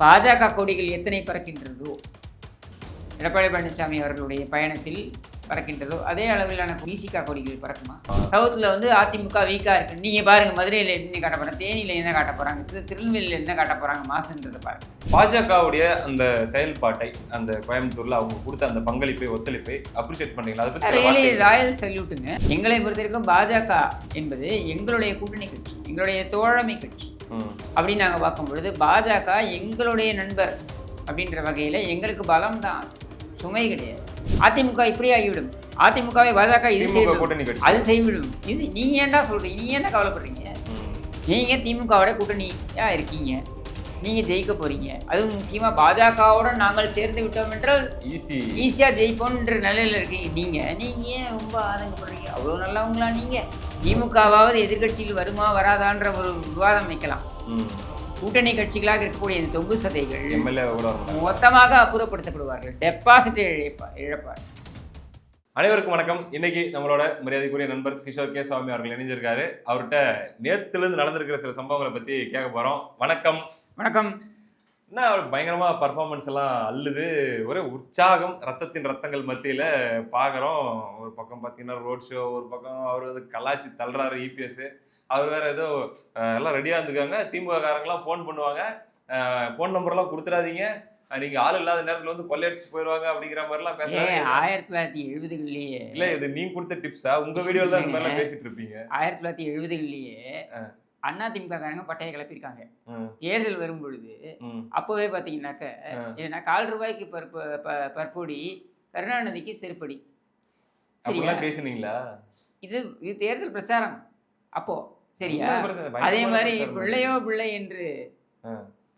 பாஜக கொடிகள் எத்தனை பறக்கின்றதோ எடப்பாடி பழனிசாமி அவர்களுடைய பயணத்தில் பறக்கின்றதோ அதே அளவிலான விசிகா கொடிகள் பறக்குமா? சவுத்தில் வந்து அதிமுக வீக்காக இருக்கு. நீங்கள் பாருங்க மதுரையில் என்ன காட்ட போகிறாங்க தேனியில் என்ன காட்ட போகிறாங்க திருநெல்வேலியில் என்ன காட்ட போகிறாங்க மாசுன்றதை பாருங்க. பாஜகவுடைய அந்த செயல்பாட்டை அந்த கோயம்புத்தூர்ல அவங்க கொடுத்த அந்த பங்களிப்பை ஒத்துழைப்பை அப்ரிஷியேட் பண்ணீங்களா அதை சில ரியலி சல்யூட்டுங்க எங்களை பொறுத்த வரைக்கும் பாஜக என்பது எங்களுடைய கூட்டணி கட்சி எங்களுடைய தோழமை கட்சி. அப்படின்னு நாங்கள் பார்க்கும் பொழுது பாஜக எங்களுடைய நண்பர் அப்படின்ற வகையில் எங்களுக்கு பலம் தான் சுமை கிடையாது. அதிமுக இப்படி ஆகிவிடும் அதிமுகவை பாஜக இது கட்சி. அது செய்விடும் இது நீங்க ஏன்டா சொல்றீங்க நீங்க ஏன்டா கவலைப்படுறீங்க? ம், நீங்க திமுகவோட கூட்டணியா இருக்கீங்க. நீங்க ஜெயிக்க போறீங்க. அதுவும் முக்கியமா பாஜகவோட நாங்கள் சேர்ந்து விட்டோம் என்றால் ஈஸி. ஈஸியாக ஜெயிப்போன்ற நிலையில இருக்கீங்க. நீங்க நீங்க ஏன் ரொம்ப ஆதங்கப்படுறீங்க? அவ்வளோ நல்லவங்களா நீங்க? திமுகவாவது எதிர்க்கட்சியில் வருமா வராதான்ற ஒரு விவாதம் வைக்கலாம். கூட்டணி கட்சிகளாக இருக்கக்கூடிய இந்த தொங்கு சதைகள். மொத்தமாக அப்புறப்படுத்தப்படுவார்கள். டெபாசிட் இழப்பா இழப்பார் அனைவருக்கும் வணக்கம். இன்னைக்கு நம்மளோட மரியாதைக்குரிய நண்பர் கிஷோர் கே சுவாமி அவர்கள் இணைஞ்சிருக்காரு. அவர்கிட்ட நேத்துல இருந்து நடந்திருக்கிற சில சம்பவங்களை பத்தி கேட்க போறோம். வணக்கம். வணக்கம். என்ன அவர் பயங்கரமா பர்ஃபார்மன்ஸ் எல்லாம் அள்ளுது. ஒரே உற்சாகம் ரத்தத்தின் ரத்தங்கள் மத்தியில பாக்குறோம். ஒரு பக்கம் பாத்தீங்கன்னா ரோட் ஷோ ஒரு பக்கம் அவர் வந்து கலாச்சி தள்ளுறாரு இபிஎஸ் அவர் வேற ஏதோ எல்லாம் ரெடியா இருந்துக்காங்க திமுக காரங்களாம் ஃபோன் பண்ணுவாங்க. ஃபோன் நம்பர்லாம் கொடுத்துறாதீங்க அஹ், நீங்க ஆள் இல்லாத நேரத்துல வந்து கொள்ளையடிச்சிட்டு போயிருவாங்க அப்படிங்கிற மாதிரிலாம் ஏன் பேசுறாங்க ஆயிரத்தி தொள்ளாயிரத்தி எழுபதுகள்லேயே. இல்ல இது நீங்க கொடுத்த டிப்ஸா உங்க வீடியோல தான் இந்த மாதிரிலாம் பேசிட்டு இருப்பீங்க. ஆயிரத்தி தொள்ளாயிரத்தி எழுபதுகள்லேயே அண்ணா திமுக காரங்க பட்டையை கிளப்பியிருக்காங்க. தேர்தல் வரும் பொழுது அப்போவே பார்த்தீங்கன்னாக்க ஆ. ஏன்னா கால் ரூபாய்க்கு பருப்பு ப- பற்பொடி கருணாநிதிக்கு செருப்படி. அப்படிலாம் பேசுனீங்களா? இது இது தேர்தல் பிரச்சாரம். அப்போ சரியா அதே மாதிரி பிள்ளையோ பிள்ளை என்று.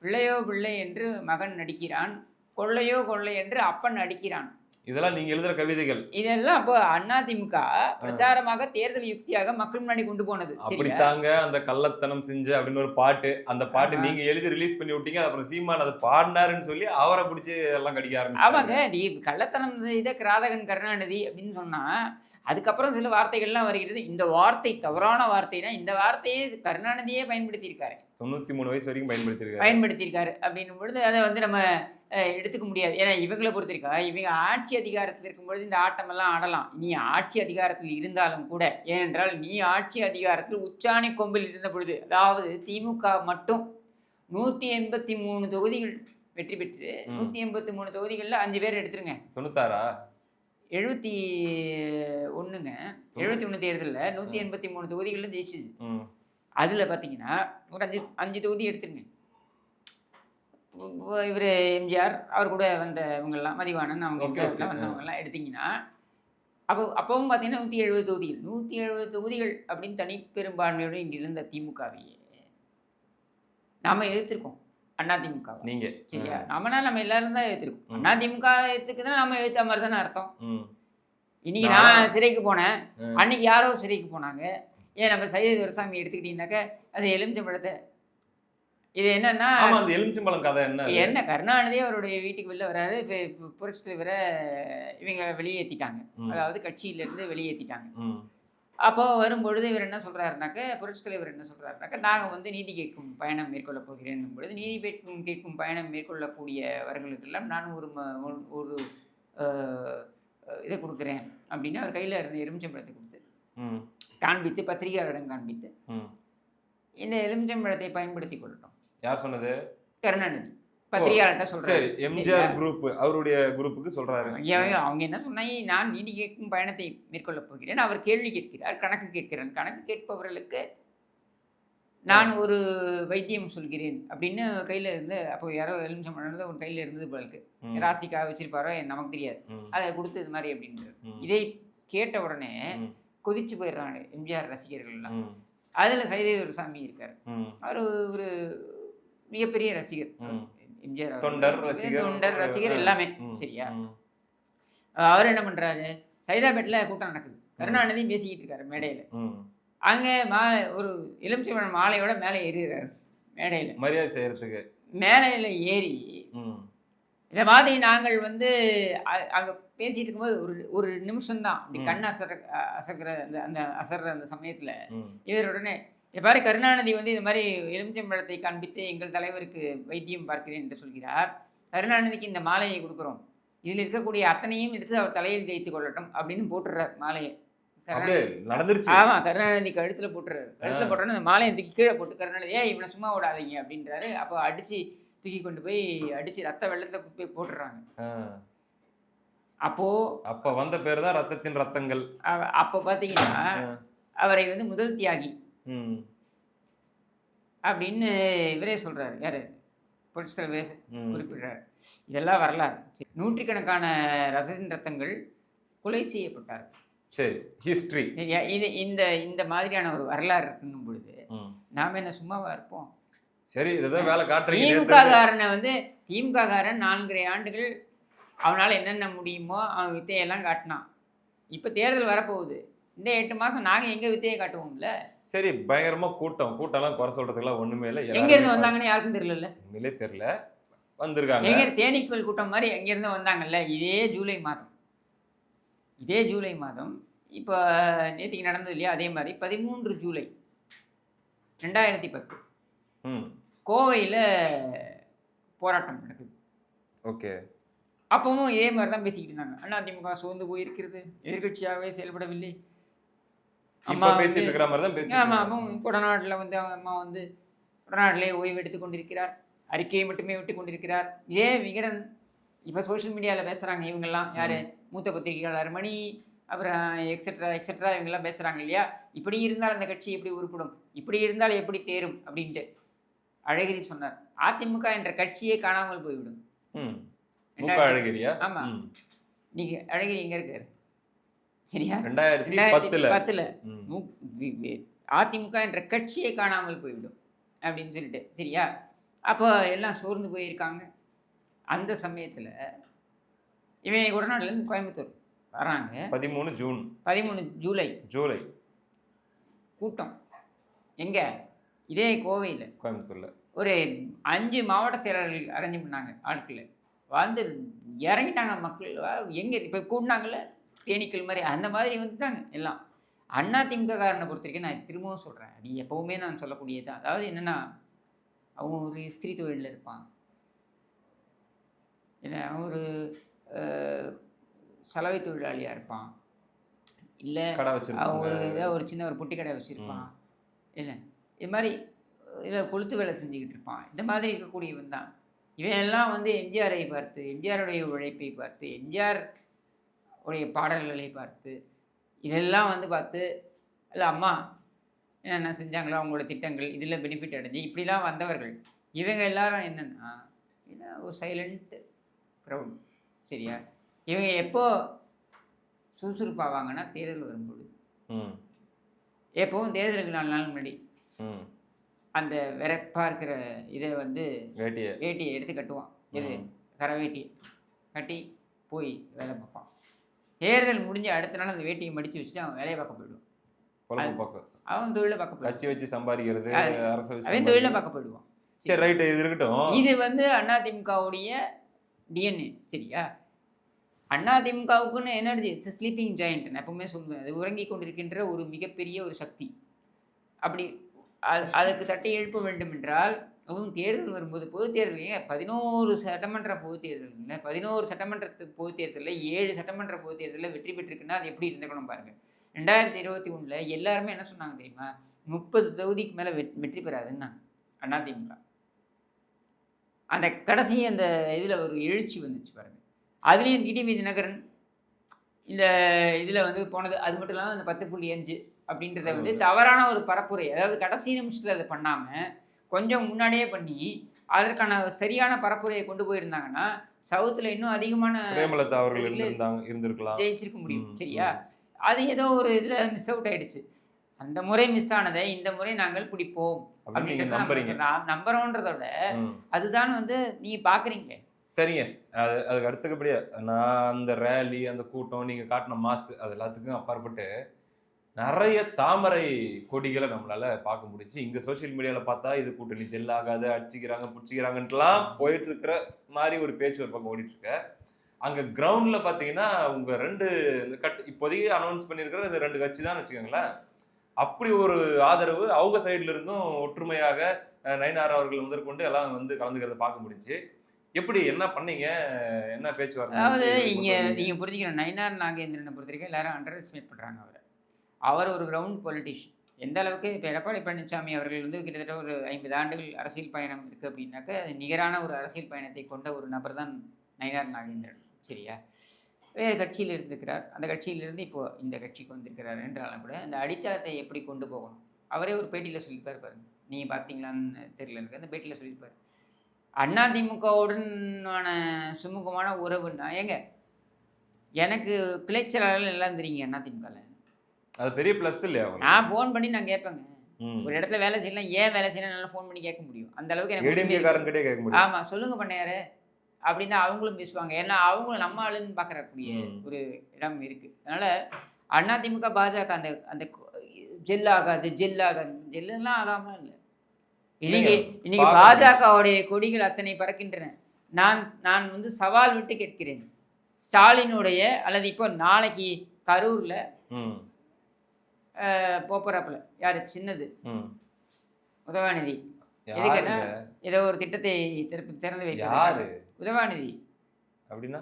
பிள்ளையோ பிள்ளை என்று மகன் நடிக்கிறான் கொள்ளையோ கொள்ளை என்று அப்பன் நடிக்கிறான் இதெல்லாம் நீங்க எழுதுற கவிதைகள். இதெல்லாம் அப்போ அதிமுக பிரச்சாரமாக தேர்தல் யுக்தியாக மக்கள் முன்னாடி கொண்டு போனது. அப்படித்தாங்க அந்த கள்ளத்தனம் செஞ்ச அப்படின்னு ஒரு பாட்டு. அந்த பாட்டு. நீங்க எழுதி ரிலீஸ் பண்ணி விட்டீங்க. அப்புறம் சீமான் அதை பாடினாருன்னு சொல்லி அவரை பிடிச்சி எல்லாம் கடிக்க ஆமாங்க ஆரம்பிச்சாங்க நீ கள்ளத்தனம் செய்த கிராதகன் கருணாநிதி அப்படின்னு சொன்னா அதுக்கப்புறம் சில வார்த்தைகள்லாம் வருகிறது. இந்த வார்த்தை தவறான வார்த்தைனா இந்த வார்த்தையை கருணாநிதியே பயன்படுத்தியிருக்காரு. தொண்ணூத்தி மூணு வயசு வரைக்கும் பயன்படுத்திருக்காரு பயன்படுத்தியிருக்காரு. அப்படின்னும் பொழுது அதை வந்து நம்ம எடுத்துக்க முடியாது. ஏன்னா இவங்களை பொறுத்திருக்கா இவங்க ஆட்சி அதிகாரத்தில் இருக்கும்பொழுது இந்த ஆட்டமெல்லாம் ஆடலாம். நீ ஆட்சி அதிகாரத்தில் இருந்தாலும் கூட ஏனென்றால் நீ ஆட்சி அதிகாரத்தில் உச்சாணி கொம்பில் இருந்த பொழுது அதாவது திமுக மட்டும் நூற்றி எண்பத்தி மூணு தொகுதிகள் வெற்றி பெற்று. நூற்றி எண்பத்தி மூணு தொகுதிகளில் அஞ்சு பேர் எடுத்துருங்க. தொண்ணூத்தாறா? எழுபத்தி ஒன்றுங்க எழுபத்தி ஒன்று தேர்தலில் நூற்றி எண்பத்தி மூணு தொகுதிகளில் ஜெயிச்சிச்சு அதில் பார்த்தீங்கன்னா ஒரு அஞ்சு அஞ்சு தொகுதி எடுத்துருங்க. இவர் எம்ஜிஆர் அவர் கூட வந்த இவங்கெல்லாம் மதிவாணன் அவங்க வந்தவங்கெல்லாம் எடுத்தீங்கன்னா அப்போ அப்பவும் பார்த்தீங்கன்னா நூற்றி எழுபது தொகுதிகள் நூற்றி எழுபது தொகுதிகள் அப்படின்னு தனிப்பெரும்பான்மையோடு இங்கே இருந்த திமுகவையே நாம எதிர்த்திருக்கோம். அண்ணா திமுக நீங்க. சரியா? நம்மனா நம்ம எல்லாரும் தான் எதிர்த்திருக்கோம். அண்ணா திமுக எதிர்த்துக்குதுன்னா நம்ம எழுத்த மாதிரி தானே அர்த்தம். இன்னைக்கு நான் சிறைக்கு போனேன். அன்னைக்கு யாரோ சிறைக்கு போனாங்க. ஏன் நம்ம சையது துரசாமி எடுத்துக்கிட்டீங்கன்னாக்க அது எலுமிச்சம்பழத்தை இது என்னன்னா அந்த எலுமிச்சம்பழம் கதை என்ன? என்ன கருணாநிதி அவருடைய வீட்டுக்கு வெளில வராரு. இப்போ புரட்சி தலைவரை இவங்க வெளியேற்றிட்டாங்க அதாவது கட்சியிலேருந்து வெளியேற்றிட்டாங்க அப்போ வரும்பொழுது இவர் என்ன சொல்கிறாருனாக்க புரட்சி தலைவர் என்ன சொல்கிறாருனாக்க நாங்கள் வந்து நீதி கேட்கும் பயணம் மேற்கொள்ளப் போகிறேன் பொழுது நீதி கேட்கும் கேட்கும் பயணம் மேற்கொள்ளக்கூடியவர்களுக்கெல்லாம் நான் ஒரு ஒரு- இதை கொடுக்குறேன் அப்படின்னு அவர் கையில் இருந்த எலுமிச்சம்பழத்தை கொடுத்து காண்பித்து பத்திரிகையாளரிடம் காண்பித்து. இந்த எலுமிச்சம்பழத்தை பயன்படுத்தி கொள்ளட்டும். யார் சொன்னது? கருணாநிதி. பத்திரிகையாளர்கிட்ட சொல்றாரு. எம்ஜிஆர் குரூப் அவருடைய குரூப்புக்கு சொல்றாரு. அவங்க என்ன சொன்னாங்க? நான் நீதி கேட்கும் பயணத்தை மேற்கொள்ளப் போகிறேன். அவர் கேள்வி கேட்கிறார் கணக்கு கேட்கிறார். கணக்கு கேட்பவர்களுக்கு நான் ஒரு வைத்தியம் சொல்கிறேன் அப்படின்னு கையில் இருந்து அப்போ யாரோ எலுமிச்சம்பழம் இருந்து ஒரு கையில் இருந்தது போலுக்கு ராசிக்காக வச்சிருப்பாரோ நமக்கு தெரியாது. அதை கொடுத்து இது மாதிரி அப்படின்றது ம், இதை கேட்ட உடனே கொதிச்சு போயிடுறாங்க எம்ஜிஆர் ரசிகர்கள்லாம். அதில் சைதேவர் சாமி இருக்கார். அவர் ஒரு மிகப்பெரிய ரசிகர். எம்ஜிஆர் தொண்டர், ரசிகர், தொண்டர் ரசிகர் எல்லாமே. சரியா? அவர் என்ன பண்றாரு? சைதாபேட்டில் கூட்டம் நடக்குது. கருணாநிதி பேசிக்கிட்டு இருக்காரு மேடையில். அங்கே மாலை ஒரு எலுமிச்சம்பழம் மாலையோட மேலே ஏறிடுறாரு. மேடையில். மரியாதை செய்யறதுக்கு. மேலையில் ஏறி இந்த மாதிரி நாங்கள் வந்து அங்கே பேசிட்டு இருக்கும்போது ஒரு ஒரு நிமிஷம்தான். அப்படி. கண் அசர அசக்கிற அந்த அந்த அசர்ற அந்த சமயத்தில் இவர் உடனே பாரு கருணாநிதி வந்து இது மாதிரி எலுமிச்சம்பழத்தை காண்பித்து எங்கள் தலைவருக்கு வைத்தியம் பார்க்கிறேன் என்று சொல்கிறார். கருணாநிதிக்கு இந்த மாலையை கொடுக்குறோம். இதில் இருக்கக்கூடிய அத்தனையும் எடுத்து அவர் தலையில் தேய்த்து கொள்ளட்டும் அப்படின்னு போட்டுறார் மாலையை. நடந்துருச்சு. ஆமா கருணாநிதி கழுத்துல போட்டுறாரு கழுத்துல. போட்டோன்னு அந்த மாலையை தூக்கி கீழே போட்டு கருணாநிதி ஏன் இவனை சும்மா விடாதீங்க அப்படின்றாரு. அப்போ அடிச்சு தூக்கி கொண்டு போய் அடிச்சு ரத்த வெள்ளத்தை போய் போட்டுறாங்க. அப்போ அப்ப வந்த பேர் தான் ரத்தத்தின் ரத்தங்கள். அப்போ பார்த்தீங்கன்னா ஆ. அவரை வந்து முதல் தியாகி. அப்படின்னு இவரே சொல்றாரு. யாரு? புரட்சி தலைவரே ம். குறிப்பிடுறார். இதெல்லாம் வரலாறு. நூற்றுக்கணக்கான ரத்தத்தின் ரத்தங்கள் கொலை செய்யப்பட்டார். சரி ஹிஸ்டரி? இது இந்த இந்த மாதிரியான ஒரு வரலாறு இருக்குன்னும் பொழுது நாம என்ன சும்மாவா இருப்போம்? சரி இதுதான் வேலை காட்டுறீங்க திமுக நேத்து- காரனை வந்து திமுக காரன் நான்கரை ஆண்டுகள் அவனால என்னென்ன முடியுமோ அவன் வித்தையெல்லாம் காட்டினான். இப்போ தேர்தல் வரப்போகுது. இந்த எட்டு மாசம் நாங்க எங்க வித்தையை காட்டுவோம்ல? சரி பயங்கரமா கூட்டம். கூட்டம்லாம் குறை சொல்றதுக்குலாம் ஒண்ணுமே இல்லை. எங்க இருந்து வந்தாங்கன்னு யாருக்கும் தெரியல உண்மையிலே தெரியல. வந்திருக்காங்க. எங்க தேனீக்கள் கூட்டம் மாதிரி எங்க இருந்து வந்தாங்கல்ல? இதே ஜூலை மாதம். இதே ஜூலை மாதம். இப்போ நேற்றுக்கு நடந்தது இல்லையா? அதே மாதிரி பதிமூன்று ஜூலை. ரெண்டாயிரத்தி பத்து. ம். கோவையில் போராட்டம் நடக்குது. ஓகே. அப்பவும் இதே மாதிரி தான் பேசிக்கிட்டு இருந்தாங்க. அதிமுக சோர்ந்து போயிருக்கிறது. எதிர்க்கட்சியாகவே செயல்படவில்லை. அம்மா பேசிட்டு இருக்கிற மாதிரி தான் ஆமாம். அப்போ கொடநாட்டில் வந்து அவங்க அம்மா வந்து கொடநாட்டிலே ஓய்வு எடுத்து கொண்டிருக்கிறார். அறிக்கையை மட்டுமே விட்டு கொண்டிருக்கிறார். இதே விகடன் இப்போ சோஷியல் மீடியாவில் பேசுகிறாங்க இவங்கெல்லாம்? யார்? மூத்த பத்திரிகையாளர் மணி அப்புறம் எக்ஸெட்ரா எக்ஸெட்ரா இவங்கெல்லாம் பேசுகிறாங்க இல்லையா? இப்படி இருந்தால் அந்த கட்சி எப்படி உருப்படும்? இப்படி இருந்தால் எப்படி தேரும்? அப்படின்ட்டு அழகிரி சொன்னார். அதிமுக என்ற கட்சியே காணாமல் போய்விடும். அழகிரியா? ஆமா. ம். நீங்க அழகிரி எங்க இருக்காரு? சரியா? ரெண்டாயிரத்தி பத்துல. அதிமுக என்ற கட்சியே காணாமல் போய்விடும் அப்படின்னு சொல்லிட்டு சரியா? அப்போ எல்லாம் சோர்ந்து போயிருக்காங்க. அந்த சமயத்தில் இவன் உடனாடிலேருந்து கோயம்புத்தூர் வராங்க. பதிமூணு ஜூன். பதிமூணு ஜூலை. ஜூலை. கூட்டம். எங்கே? இதே கோவையில். கோயம்புத்தூர்ல. ஒரு அஞ்சு மாவட்ட செயலாளர்கள் அரேஞ்ச் பண்ணாங்க ஆட்கள். வந்து இறங்கிட்டாங்க மக்கள். எங்கே? இப்போ கூட்டினாங்கல்ல தேனீக்கள் மாதிரி அந்த மாதிரி வந்துட்டாங்க எல்லாம். அண்ணா திமுக காரனை பொறுத்த வரைக்கும் நான் திரும்பவும் சொல்கிறேன் அது எப்போவுமே நான் சொல்லக்கூடியது அதாவது என்னென்னா அவன் ஒரு ஸ்திரீ தொழிலில் இருப்பான். இல்லை அவன் ஒரு சலவை தொழிலாளியாக இருப்பான். இல்லை அவன் ஒரு வச்சிருக்காங்க ஏதோ ஒரு சின்ன ஒரு பொட்டி கடை வச்சுருப்பான். இல்லை இது மாதிரி இதில் கொளுத்து வேலை செஞ்சுக்கிட்டு இருப்பான். இந்த மாதிரி இருக்கக்கூடியவன் தான். இவன் எல்லாம் வந்து எம்ஜிஆரை பார்த்து எம்ஜிஆருடைய உழைப்பை பார்த்து எம்ஜிஆர் உடைய பாடல்களை பார்த்து இதெல்லாம் வந்து பார்த்து இல்லை அம்மா என்னென்ன செஞ்சாங்களோ அவங்களோட திட்டங்கள் இதில் பெனிஃபிட் அடைஞ்சு இப்படிலாம் வந்தவர்கள் இவங்க எல்லாரும் என்னென்னா என்ன ஒரு சைலண்ட் க்ரௌட் சரியா? இவங்க எப்போ சுறுசுறுப்பாவாங்கன்னா தேர்தல் வரும்பொழுது. எப்பவும் தேர்தலுக்கு நாலு நாள் முன்னாடி. அந்த வெறப்பா இருக்கிற இதை வந்து வேட்டிய. வேட்டியை எடுத்து கட்டுவான். எது. கரை வேட்டி கட்டி போய் வேலை பார்ப்பான். தேர்தல் முடிஞ்ச அடுத்த நாள் அந்த வேட்டியை மடித்து வச்சுட்டு அவன் வேலையை பார்க்க போயிடுவான். அவன் தொழிலை பார்க்க போயிடுவான். கட்சி வச்சு சம்பாதிக்கிறது அவன் தொழிலை. பார்க்க போயிடுவான். சரி ரைட் இது இருக்கட்டும். இது வந்து அதிமுகவுடைய டிஎன்ஏ சரியா? அதிமுகவுக்குன்னு எனர்ஜி இட்ஸ் ஸ்லீப்பிங் ஜாயிண்ட் நான் எப்பவுமே சொல்லுவேன். அது உறங்கி கொண்டிருக்கின்ற ஒரு மிகப்பெரிய ஒரு சக்தி. அப்படி அது அதுக்கு தட்டி எழுப்ப வேண்டும் என்றால் அதுவும் தேர்தல் வரும்போது பொது தேர்தல் ஏன் பதினோரு சட்டமன்ற பொது தேர்தல் பதினோரு சட்டமன்ற பொது தேர்தலில் ஏழு சட்டமன்ற பொது தேர்தலில் வெற்றி பெற்றிருக்குன்னா அது எப்படி இருந்திருக்கணும் பாருங்க. ரெண்டாயிரத்தி இருபத்தி ஒன்றில் எல்லாருமே என்ன சொன்னாங்க தெரியுமா? முப்பது தொகுதிக்கு மேலே வெற்றி பெறாதுன்னா அதிமுக அந்த கடைசி அந்த இதில் ஒரு எழுச்சி வந்துச்சு பாருங்க. அதுலேயும் டிடிவி தினகரன் இந்த இதில் வந்து போனது அது மட்டும் இல்லாமல் அந்த பத்து புள்ளி அஞ்சு அப்படின்றத வந்து தவறான ஒரு பரப்புரை அதாவது கடைசி நிமிஷத்தில் அதை பண்ணாமல் கொஞ்சம் முன்னாடியே பண்ணி அதற்கான சரியான பரப்புரையை கொண்டு போயிருந்தாங்கன்னா சவுத்தில் இன்னும் அதிகமான பிரேமலதா அவர்கள் இதுல இருந்திருந்தாங்க இருந்திருக்கலாம். ஜெயிச்சிருக்க முடியும் சரியா? அது ஏதோ ஒரு இதில் மிஸ் அவுட் ஆயிடுச்சு. அந்த முறை மிஸ் ஆனதை இந்த முறை நாங்கள் பிடிப்போம் அப்படின்றத நம்ம நம்புறீங்க. சொல்றோம். நம்புறோன்றத விட ம். அதுதான் வந்து நீ பாக்குறீங்க சரிங்க. அது அதுக்கு அடுத்தபடியா நான் அந்த ரேலி அந்த கூட்டம் நீங்க காட்டின மாசு அது எல்லாத்துக்கும் அப்பாற்பட்டு நிறைய தாமரை கொடிகளை நம்மளால பார்க்க முடிச்சு இங்க சோஷியல் மீடியால பார்த்தா இது கூட்டணி ஜெல் ஆகாது அடிச்சுக்கிறாங்க பிடிச்சிக்கிறாங்கன்ட்டுலாம் போயிட்டு இருக்கிற மாதிரி ஒரு பேச்சு ஒரு பக்கம் ஓடிட்டு இருக்க அங்க கிரவுண்ட்ல பாத்தீங்கன்னா உங்க ரெண்டு இந்த கட் இப்போதைக்கு அனௌன்ஸ் பண்ணியிருக்கிற இந்த ரெண்டு கட்சி தான் வச்சுக்கோங்களேன். அப்படி ஒரு ஆதரவு அவங்க சைடுல இருந்தும் ஒற்றுமையாக நயினார் அவர்கள் முதற்கொண்டு எல்லாம் வந்து கலந்துக்கிறத பார்க்க முடிஞ்சுச்சு எப்படி என்ன பண்ணீங்க? என்ன பேச்சுவார்த்தை அதாவது இங்கே? நீங்கள் புரிஞ்சுக்கணும் நயினார் நாகேந்திரனை பொறுத்த வரைக்கும் எல்லாரும் அண்டர் எஸ்டிமேட் பண்ணுறாங்க அவரை. அவர் ஒரு கிரவுண்ட் பொலிட்டிஷியன் எந்த அளவுக்கு இப்போ எடப்பாடி பழனிசாமி அவர்கள் வந்து கிட்டத்தட்ட ஒரு ஐம்பது ஆண்டுகள் அரசியல் பயணம் இருக்குது அப்படின்னாக்க அது நிகரான ஒரு அரசியல் பயணத்தை கொண்ட ஒரு நபர் தான் நயினார் நாகேந்திரன். சரியா? வேறு கட்சியில் இருந்திருக்கிறார். அந்த கட்சியிலிருந்து இப்போது இந்த கட்சிக்கு வந்திருக்கிறார் என்றாலும் கூட அந்த அடித்தளத்தை எப்படி கொண்டு போகணும்? அவரே ஒரு பேட்டியில் சொல்லியிருப்பார் பாருங்க. நீங்கள் பார்த்தீங்களான்னு தெரியல எனக்கு. அந்த பேட்டியில் சொல்லியிருப்பார். அதிமுகவுடனான சுமூகமான உறவுன்னா ஏங்க எனக்கு கிளைச்சலாளர்கள் எல்லாம் தெரியுங்க அதிமுகவில் அது பெரிய பிளஸ் இல்லையா? நான் ஃபோன் பண்ணி நான் கேட்பேங்க. ஒரு இடத்துல வேலை செய்யலாம் ஏன் வேலை செய்யலாம் நல்லா ஃபோன் பண்ணி கேட்க முடியும்? அந்த அளவுக்கு எனக்கு இருக்கு. கேட்க முடியும். ஆமாம் சொல்லுங்க பண்ணையாரு. அப்படின்னு அவங்களும் பேசுவாங்க. ஏன்னா அவங்களும் நம்ம ஆளுன்னு பார்க்கறக்கூடிய. ஒரு இடம் இருக்குது அதனால் அதிமுக பாஜக அந்த அந்த ஜெல் ஆகாது ஜெல் ஆகாது. ஜெல்லாம் ஆகாமலாம் இல்லை. இன்னைக்கு இன்னைக்கு பாஜகவுடைய கொடிகள் அத்தனை பறக்கின்றன. நான் நான் வந்து சவால் விட்டு கேட்கிறேன். ஸ்டாலினுடைய அல்லது இப்போ நாளைக்கு கரூரில் ம். போப்பராப்பில் யார்? சின்னது. உதவாநிதி? எதுக்குன்னா ஏதோ ஒரு திட்டத்தை திறப்பு திறந்து வைக்கிறார் உதவாநிதி. அப்படின்னா?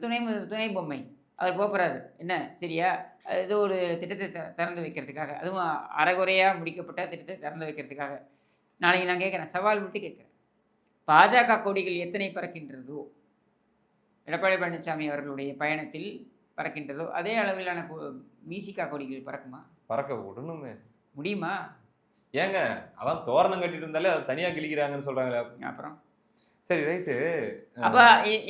துணை துணை பொம்மை. அவர் போகிறாரு என்ன? சரியா? ஏதோ ஒரு திட்டத்தை திறந்து வைக்கிறதுக்காக. அதுவும் அரைகுறையாக முடிக்கப்பட்ட திட்டத்தை திறந்து வைக்கிறதுக்காக. நாளைக்கு நான் கேட்குறேன். சவால் விட்டு கேட்குறேன். பாஜக கொடிகள் எத்தனை பறக்கின்றதோ எடப்பாடி பழனிசாமி அவர்களுடைய பயணத்தில் பறக்கின்றதோ அதே அளவிலான விசிகா கொடிகள் பறக்குமா? பறக்க விடணுமே. முடியுமா? ஏங்க அதான் தோரணம் கட்டிட்டு இருந்தாலே அதை தனியா கிழிக்கிறாங்கன்னு சொல்றாங்களே அப்புறம்? சரி ரைட்டு. அப்போ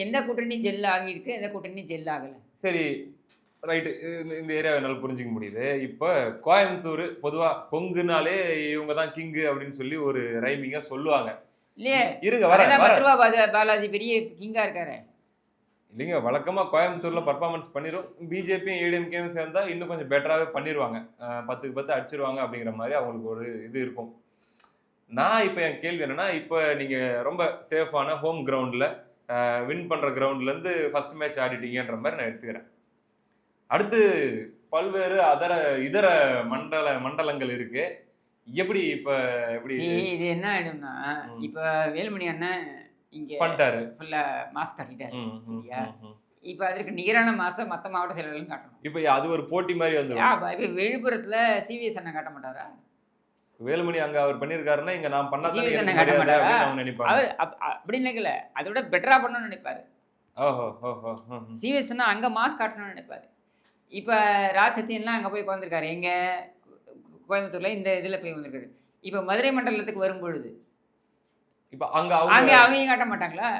எந்த கூட்டணி ஜெல் ஆகியிருக்கு எந்த கூட்டணி ஜெல் ஆகலை? சரி ரைட்டு. இந்த ஏரியாவை என்னால் புரிஞ்சுக்க முடியுது. இப்போ கோயம்புத்தூர் பொதுவாக கொங்குனாலே இவங்க தான் கிங்கு அப்படின்னு சொல்லி ஒரு ரைமிங்காக சொல்லுவாங்க. இல்லையே இருங்க வர பாலாஜி பெரிய கிங்கா இருக்காரு. இல்லைங்க வழக்கமாக கோயம்புத்தூரில் பர்ஃபார்மன்ஸ் பண்ணிடும் பிஜேபியும் ஏடிஎம்கேவும் சேர்ந்தா இன்னும் கொஞ்சம் பெட்டராகவே பண்ணிடுவாங்க பத்துக்கு பத்து அடிச்சிருவாங்க அப்படிங்கிற மாதிரி அவங்களுக்கு ஒரு இது இருக்கும். நான் இப்போ என் கேள்வி என்னன்னா இப்போ நீங்கள் ரொம்ப சேஃபான ஹோம் கிரவுண்டில் வின் பண்ணுற கிரவுண்ட்லேருந்து ஃபர்ஸ்ட் மேட்ச் ஆடிட்டீங்கன்ற மாதிரி நான் எடுத்துக்கிறேன். அடுத்து பல்வேறு அதர இதர மண்டல மண்டலங்கள் இருக்கு. எப்படி இப்போ எப்படி இது என்ன ஆயிடும்னா ம். இப்ப வேலுமணி அண்ணன் இங்க பண்ணிட்டாரு. ஃபுல்லா மாஸ்க் காட்டிட்டாரு சரியா? இப்ப அதற்கு நிகரான மாசம் மத்த மாவட்ட செயலர்களும் காட்டணும். இப்போ அது ஒரு போட்டி மாதிரி வந்து இப்ப விழுப்புரத்துல சிவிஎஸ் அண்ணன் காட்ட மாட்டாரா? வேலுமணி அங்க அவர் பண்ணிருக்காருன்னா இங்க நான் பண்ணா என்ன எனக்கு காட்ட மாட்டாரா? அவர் அப்படி நினைக்கல. அதை விட பெட்டரா பண்ணணும்னு நினைப்பாரு. ஓஹோ ஓஹோ. சிவிஎஸ் அண்ணா அங்க மாஸ்க் காட்டணும்னு நினைப்பாரு. இப்ப ராஜசத்தியன்லாம் அங்க போய் உட்காந்துருக்காரு எங்க? கோயம்புத்தூர்ல இந்த இதுல போய் வந்திருக்காரு இப்ப மதுரை மண்டலத்துக்கு வரும்பொழுது இப்ப அங்க அங்க அவங்க காட்ட மாட்டாங்களா?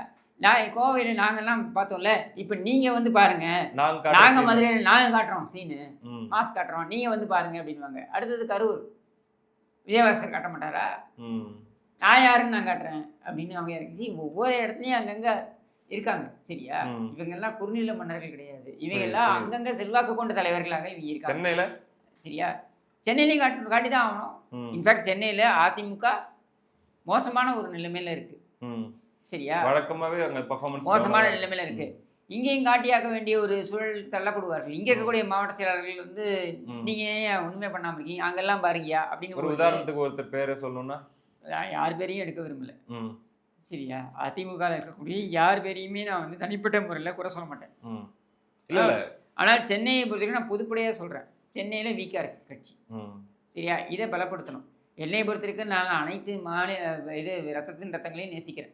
நான் கோவையில் நாங்கெல்லாம் பார்த்தோம்ல இப்போ நீங்க வந்து பாருங்க. நாங்க நாங்க காட்டுற மதுரையில் நாங்க காட்டுறோம் சீனு மாஸ்க் காட்டுறோம். நீங்க வந்து பாருங்க அப்படின்வாங்க அடுத்தது கரூர். விஜயபாஸ்கர் காட்ட மாட்டாரா. நான் யாருன்னு நான் காட்டுறேன். அப்படின்னு அவங்க இறங்கி ஒவ்வொரு இடத்துலையும் அங்கங்க இருக்காங்க. சரியா. இவங்க எல்லாம் குறுநில மன்னர்கள் கிடையாது. இவங்க எல்லாம். அங்கங்க செல்வாக்கு கொண்ட தலைவர்களாக இவங்க இருக்காங்க. சென்னையில? சரியா? சென்னையிலையும் காட்டு காட்டி தான் ஆகணும் இன்ஃபேக்ட் சென்னையில் அதிமுக மோசமான ஒரு நிலைமையில இருக்கு. ம். சரியா? வழக்கமாவே பெர்ஃபார்மன்ஸ் மோசமான நிலைமையில இருக்கு. இங்கேயும் காட்டியாக்க வேண்டிய ஒரு சூழல் தள்ளப்படுவார்கள். இங்க இருக்கக்கூடிய மாவட்ட செயலாளர்கள் வந்து நீங்க ஏன் ஒண்ணுமே பண்ணாம இருக்கீங்க? அங்கெல்லாம் பாருங்கயா அப்படின்னு ஒரு உதாரணத்துக்கு ஒருத்தர் பேரை சொல்லணும்னா? யார் பேரையும் எடுக்க விரும்பல. ம், சரியா? அதிமுக இருக்கக்கூடிய யார் பேரையுமே நான் வந்து தனிப்பட்ட முறையில் குறை சொல்ல மாட்டேன். இல்ல ஆனால் சென்னையை பொறுத்த வரைக்கும் நான் பொதுப்படையாக சொல்றேன். சென்னையில வீக்கா இருக்கு கட்சி. சரியா? இதை பலப்படுத்தணும். என்னையை பொறுத்த வரைக்கும் நான் அனைத்து மாநில இது ரத்தத்தின் ரத்தங்களையும் நேசிக்கிறேன்.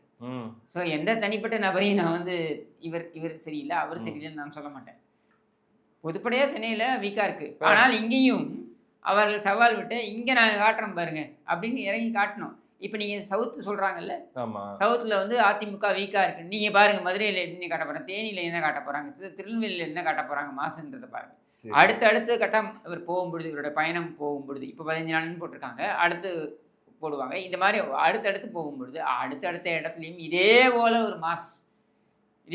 ஸோ எந்த தனிப்பட்ட நபரையும் நான் வந்து இவர் இவர் சரியில்லை அவர். சரியில்லைன்னு நான் சொல்ல மாட்டேன் பொதுப்படையாக சென்னையில் வீக்காக இருக்குது. ஆனால் இங்கேயும் அவர்கள் சவால் விட்டு இங்கே நான் காட்டுறோம் பாருங்க அப்படின்னு இறங்கி காட்டணும் இப்போ நீங்கள் சவுத்து சொல்கிறாங்கல்ல சவுத்தில் வந்து அதிமுக வீக்காக இருக்குது நீங்கள் பாருங்கள் மதுரையில் என்ன காட்ட போகிறாங்க தேனியில் என்ன காட்ட போகிறாங்க திருநெல்வேலியில் என்ன காட்ட போகிறாங்க மாசுன்றதை பாருங்க சரி. அடுத்து அடுத்து கட்டம் இவர் போகும்பொழுது இவரோட பயணம் போகும்பொழுது இப்போ பதினஞ்சு நாள்னு போட்டிருக்காங்க. அடுத்து போடுவாங்க. இந்த மாதிரி அடுத்தடுத்து போகும்பொழுது அடுத்தடுத்த இடத்துலையும் இதே போல ஒரு மாஸ்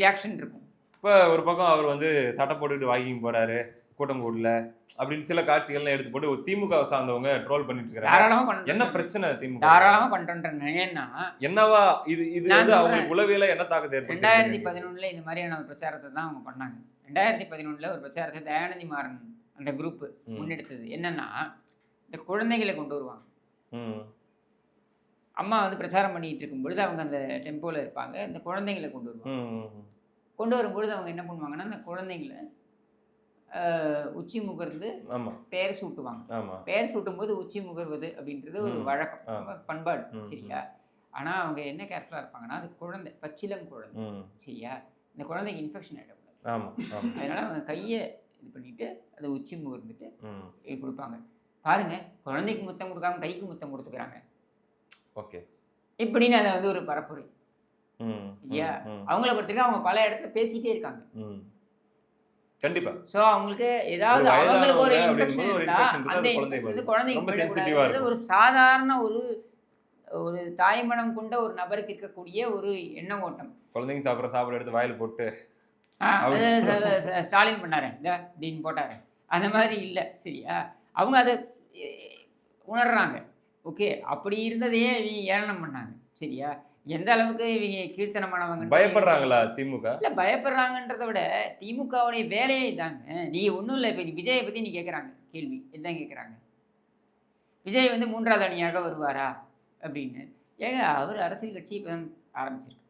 ரியாக்ஷன் இருக்கும். இப்ப ஒரு பக்கம் அவர் வந்து சட்டை போட்டுக்கிட்டு வாக்கிங் போறாரு கூட்டம் கூடல அப்படின்னு சில காட்சிகள்லாம் எடுத்து போட்டு ஒரு திமுக சார்ந்தவங்க ட்ரோல் பண்ணிட்டு இருக்காங்க. என்ன பிரச்சனை திமுக தாராளமாக பண்ணுறேன் ஏன்னா என்னவா இது இது வந்து. அவங்களுக்கு உளவியல என்ன தாக்கத்தை ரெண்டாயிரத்தி பதினொன்றில் இந்த மாதிரியான ஒரு பிரச்சாரத்தை தான் அவங்க பண்ணாங்க. ரெண்டாயிரத்தி பதினொன்றில் ஒரு பிரச்சாரத்தை தயாநிதி மாறன் அந்த குரூப் முன்னெடுத்தது. என்னன்னா இந்த குழந்தைகளை கொண்டு வருவாங்க. அம்மா வந்து பிரச்சாரம் பண்ணிட்டு இருக்கும் பொழுது அவங்க அந்த டெம்போவில் இருப்பாங்க. இந்த குழந்தைங்களை கொண்டு வருவாங்க. கொண்டு வரும்பொழுது அவங்க என்ன பண்ணுவாங்கன்னா அந்த குழந்தைங்களை உச்சி முகர்ந்து பெயர் சூட்டுவாங்க. பெயர் சூட்டும் போது உச்சி முகர்வது அப்படின்றது ஒரு. வழக்கம். பண்பாடு சரியா? ஆனால் அவங்க என்ன கேர்ஃபுல்லாக இருப்பாங்கன்னா அது குழந்தை பச்சிலம் குழந்தை. சரியா? இந்த குழந்தைக்கு இன்ஃபெக்ஷன் ஆமா அதனால அவங்க கையை இது பண்ணிட்டு அதை உச்சி முகர்ந்துட்டு கொடுப்பாங்க. பாருங்க குழந்தைக்கு முத்தம் கொடுக்காம கைக்கு முத்தம் கொடுத்துக்கிறாங்க. ஓகே. இப்படின்னு அதை வந்து ஒரு பரப்புரை. சரியா? அவங்கள பொறுத்தவரைக்கும் அவங்க பல இடத்துல பேசிட்டே இருக்காங்க. கண்டிப்பா. ஸோ அவங்களுக்கு ஏதாவது அவங்களுக்கு ஒரு இன்ஃபெக்ஷன் இருந்தா அந்த இன்ஃபெக்ஷன். குழந்தைக்கு. ஒரு சாதாரண ஒரு ஒரு தாய்மனம் கொண்ட ஒரு நபருக்கு இருக்கக்கூடிய ஒரு எண்ண ஓட்டம். குழந்தைங்க சாப்பிட்ற சாப்பாடு எடுத்து வாயில போட்டு ச- ச- ஸ்டாலின் பண்ணாரு. இந்த அப்படின்னு போட்டாரு. அந்த மாதிரி இல்லை. சரியா? அவங்க அதை உணர்றாங்க. ஓகே அப்படி இருந்ததையே இவங்க ஏளனம் பண்ணாங்க. சரியா? எந்த அளவுக்கு இவங்க கீர்த்தனமானவங்க பயப்படுறாங்களா திமுக? இல்லை பயப்படுறாங்கன்றதை விட திமுகவுடைய வேலையே இதாங்க நீ ஒன்றும் இல்லை இப்போ விஜயை பற்றி நீ கேட்குறாங்க கேள்வி. என்ன கேட்குறாங்க விஜய் வந்து மூன்றாவது அணியாக வருவாரா? அப்படின்னு. ஏங்க அவர் அரசியல் கட்சி இப்போ தான் ஆரம்பிச்சிருக்காரு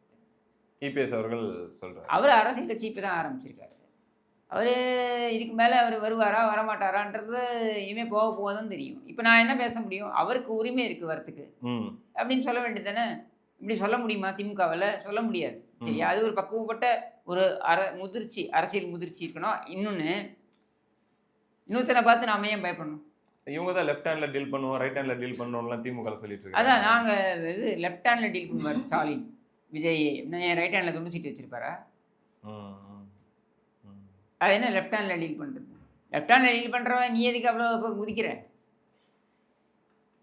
இபிஎஸ் அவர்கள் சொல்றாரு. அவர் அரசியல் கட்சி இப்போ தான் ஆரம்பிச்சிருக்காரு. அவர் இதுக்கு மேலே அவர் வருவாரா வரமாட்டாரான்றது இனிமேல் போக போக தான் தெரியும். இப்போ நான் என்ன பேச முடியும்? அவருக்கு உரிமை இருக்குது வரத்துக்கு. அப்படின்னு சொல்ல வேண்டியது தானே இப்படி சொல்ல முடியுமா திமுகவில்? சொல்ல முடியாது. சரியா அது ஒரு பக்குவப்பட்ட ஒரு அர முதிர்ச்சி அரசியல் முதிர்ச்சி இருக்கணும். இன்னொன்று இன்னொருத்தனை பார்த்து நாம ஏன் பயப்படணும்? இவங்க தான் லெஃப்ட் ஹேண்ட்ல டீல் பண்ணுவோம் ரைட் ஹேண்ட்ல டீல் பண்ணுவோம்லாம் திமுக சொல்லிட்டு இருக்காங்க. அதான் நாங்கள் இது லெஃப்ட் ஹேண்டில் டீல் பண்ணுவார் ஸ்டாலின். விஜய் என் ரைட் ஹேண்டில் துண்டு சீட்டு வச்சிருப்பாரா. அது என்ன லெஃப்ட் ஹேண்டில் டீல் பண்ணுறது லெஃப்ட் ஹேண்டில் டீல் பண்ணுறவன் நீ எதுக்கு அவ்வளோ குதிக்கிற?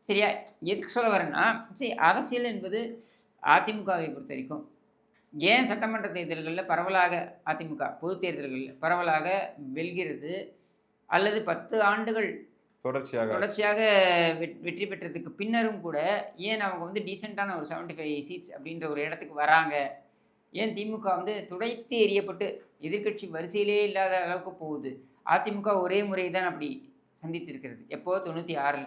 சரியா? எதுக்கு சொல்ல வரேன்னா சரி அரசியல் என்பது அதிமுகவை பொறுத்த வரைக்கும் ஏன் சட்டமன்ற தேர்தல்களில் பரவலாக அதிமுக பொது தேர்தல்களில் பரவலாக வெல்கிறது அல்லது பத்து ஆண்டுகள் தொடர்ச்சியாக தொடர்ச்சியாக வெட்- வெற்றி பெற்றதுக்கு பின்னரும் கூட ஏன் அவங்க வந்து டீசெண்டான ஒரு 75 ஃபைவ் சீட்ஸ் அப்படின்ற ஒரு இடத்துக்கு வராங்க? ஏன் திமுக வந்து துடைத்து எறியப்பட்டு எதிர்க்கட்சி வரிசையிலே இல்லாத அளவுக்கு போகுது? அதிமுக ஒரே முறை தான் அப்படி சந்தித்திருக்கிறது. எப்போ? தொண்ணூற்றி ஆறில்.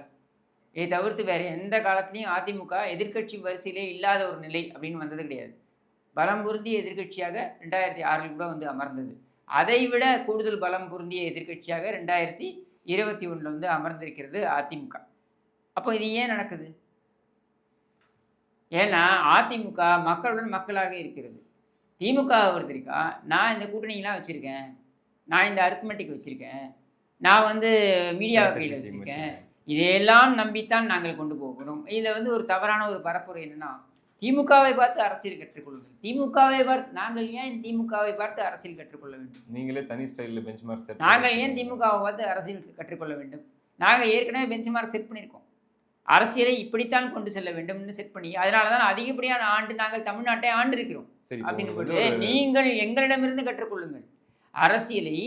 இதை தவிர்த்து வேறு எந்த காலத்துலேயும் அதிமுக எதிர்க்கட்சி வரிசையிலே இல்லாத ஒரு நிலை அப்படின்னு வந்தது கிடையாது. பலம் பொருந்திய எதிர்க்கட்சியாக ரெண்டாயிரத்தி ஆறில் கூட வந்து அமர்ந்தது. அதை விட கூடுதல் பலம் பொருந்திய எதிர்க்கட்சியாக ரெண்டாயிரத்தி இருபத்தி ஒன்றில் வந்து அமர்ந்திருக்கிறது அதிமுக. அப்போ இது ஏன் நடக்குது? ஏன்னா அதிமுக மக்களுடன் மக்களாக இருக்கிறது. திமுக பொறுத்திருக்கா நான் இந்த கூட்டணியெலாம் வச்சுருக்கேன். நான் இந்த அரித்மெட்டிக் வச்சுருக்கேன். நான் வந்து மீடியா கையில் வச்சுருக்கேன். இதையெல்லாம் நம்பித்தான் நாங்கள் கொண்டு போகிறோம். இதில் வந்து ஒரு தவறான ஒரு பரப்புரை என்னன்னா திமுகவை பார்த்து அரசியல் கற்றுக்கொள்ளுங்கள் திமுகவை பார்த்து நாங்கள் ஏன் திமுகவை பார்த்து அரசியல் கற்றுக்கொள்ள வேண்டும்? நீங்களே தனி ஸ்டைல்ல பெஞ்ச் மார்க் செட் நாங்கள் ஏன் திமுகவை பார்த்து அரசியல் கற்றுக்கொள்ள வேண்டும்? நாங்கள் ஏற்கனவே பெஞ்ச் மார்க் செட் பண்ணியிருக்கோம் அரசியலை இப்படித்தான் கொண்டு செல்ல வேண்டும்னு செட் பண்ணி அதனால தான் அதிகப்படியான ஆண்டு நாங்கள் தமிழ்நாட்டை ஆண்டு இருக்கிறோம் அப்படின்னு நீங்கள் எங்களிடமிருந்து கற்றுக்கொள்ளுங்கள். அரசியலை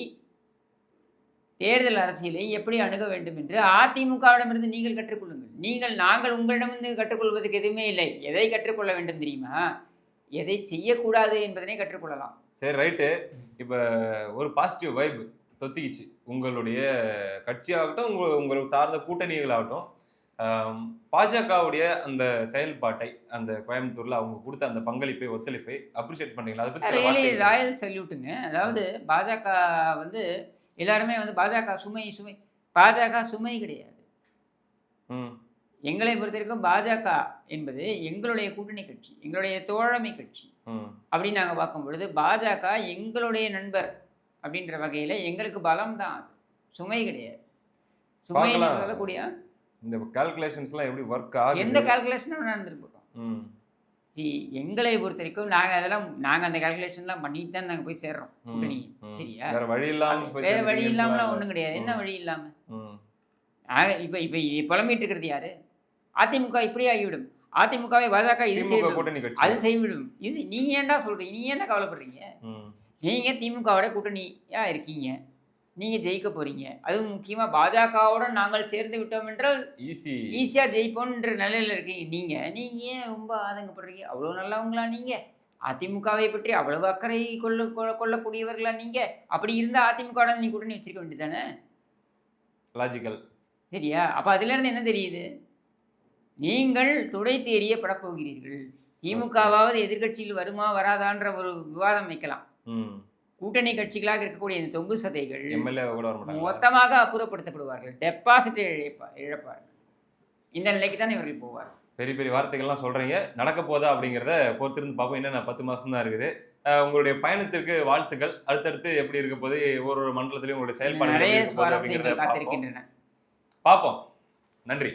தேர்தல் அரசியலை எப்படி அணுக வேண்டும் என்று அதிமுகவிடமிருந்து நீங்கள் கற்றுக்கொள்ளுங்கள். நீங்கள் நாங்கள் உங்களிடமிருந்து கற்றுக்கொள்வதற்கு எதுவுமே இல்லை. எதை கற்றுக்கொள்ள வேண்டும் தெரியுமா? எதை செய்யக்கூடாது என்பதனை கற்றுக்கொள்ளலாம். சரி ரைட்டு. இப்ப ஒரு பாசிட்டிவ் வைப் தொத்திக்கிச்சு. உங்களுடைய கட்சியாகட்டும் உங்க உங்களை சார்ந்த கூட்டணிகளாகட்டும் பாஜகவுடைய அந்த செயல்பாட்டை அந்த கோயம்புத்தூர்ல அவங்க கொடுத்த அந்த பங்களிப்பை ஒத்துழைப்பை அப்ரிஷியேட் பண்ணீங்களா? அதை பத்தி வார்த்தைகள் ராயல் சல்யூட்டுங்க அதாவது பாஜக வந்து எல்லாருமே வந்து பாஜக சுமை சுமை. பாஜக சுமை கிடையாது. எங்களை பொறுத்த வரைக்கும் பாஜக என்பது எங்களுடைய கூட்டணி கட்சி எங்களுடைய தோழமை கட்சி அப்படின்னு நாங்கள் பார்க்கும் பொழுது பாஜக எங்களுடைய நண்பர் அப்படின்ற வகையில் எங்களுக்கு பலம் தான் சுமை கிடையாது. பார்க்கலாம். சொல்லக்கூடிய? இந்த கால்குலேஷன்ஸ்லாம் எப்படி ஒர்க் எந்த ஆகுது கால்குலேஷனும் நடந்துட்டு போட்டோம் சி எங்களை பொறுத்த வரைக்கும் நாங்கள் அதெல்லாம் நாங்கள் அந்த கால்குலேஷன்லாம் பண்ணிட்டு தான் நாங்கள் போய் சேர்றோம். கூட்டணி. சரியா? வேற வழி இல்லாம போய் வேற வழி இல்லாமலாம். ஒன்றும் கிடையாது. என்ன. வழி இல்லாமல் இப்போ இப்போ புலம்பிட்டு இருக்கிறது யாரு? அதிமுக இப்படி ஆகிவிடும். அதிமுகவை பாஜக இது கூட்டணி அது செய்விடும் இது நீங்க ஏன்டா சொல்றீங்க நீங்க ஏன்டா கவலைப்படுறீங்க? நீங்க திமுகவோட கூட்டணியா இருக்கீங்க. நீங்க ஜெயிக்க போறீங்க. அதுவும் முக்கியமா பாஜகவோட நாங்கள் சேர்ந்து விட்டோம் என்றால் ஈஸி. ஈஸியா ஜெயிப்போன்ற நிலையில இருக்கீங்க. நீங்க நீங்க ஏன் ரொம்ப ஆதங்கப்படுறீங்க? அவ்வளவு நல்லவங்களா நீங்க? அதிமுகவை பற்றி அவ்வளவு அக்கறை கொள்ள கொள்ள- கொள்ளக்கூடியவர்களா நீங்க? அப்படி இருந்தா அதிமுக நீ கூட்டணி வச்சிருக்க வேண்டியதானே லாஜிக்கல் சரியா? அப்போ அதிலிருந்து என்ன தெரியுது? நீங்கள் துடைத்து எறியப்படப் போகிறீர்கள் திமுகவாவது எதிர்க்கட்சியில் வருமா வராதான்ற ஒரு விவாதம் வைக்கலாம். ம். கூட்டணி கட்சிகளாக இருக்கக்கூடிய இந்த தொங்கு சதைகள் மொத்தமாக அப்புறப்படுத்தப்படுவார்கள். டெபாசிட் இழப்பா இழப்பார்கள். இந்த நிலைக்கு தான் இவர்கள் போவார்கள். பெரிய பெரிய வார்த்தைகள்லாம் சொல்றீங்க. நடக்க போதா அப்படிங்கிறத பொறுத்திருந்து பார்ப்போம். இன்னும் பத்து மாசம் தான் இருக்குது. உங்களுடைய பயணத்திற்கு வாழ்த்துக்கள். அடுத்தடுத்து எப்படி இருக்க போது ஒரு ஒரு மண்டலத்திலையும் உங்களுடைய செயல்பாடு நிறைய சுவாரஸ்யங்கள் காத்திருக்கின்றன. பார்ப்போம். நன்றி.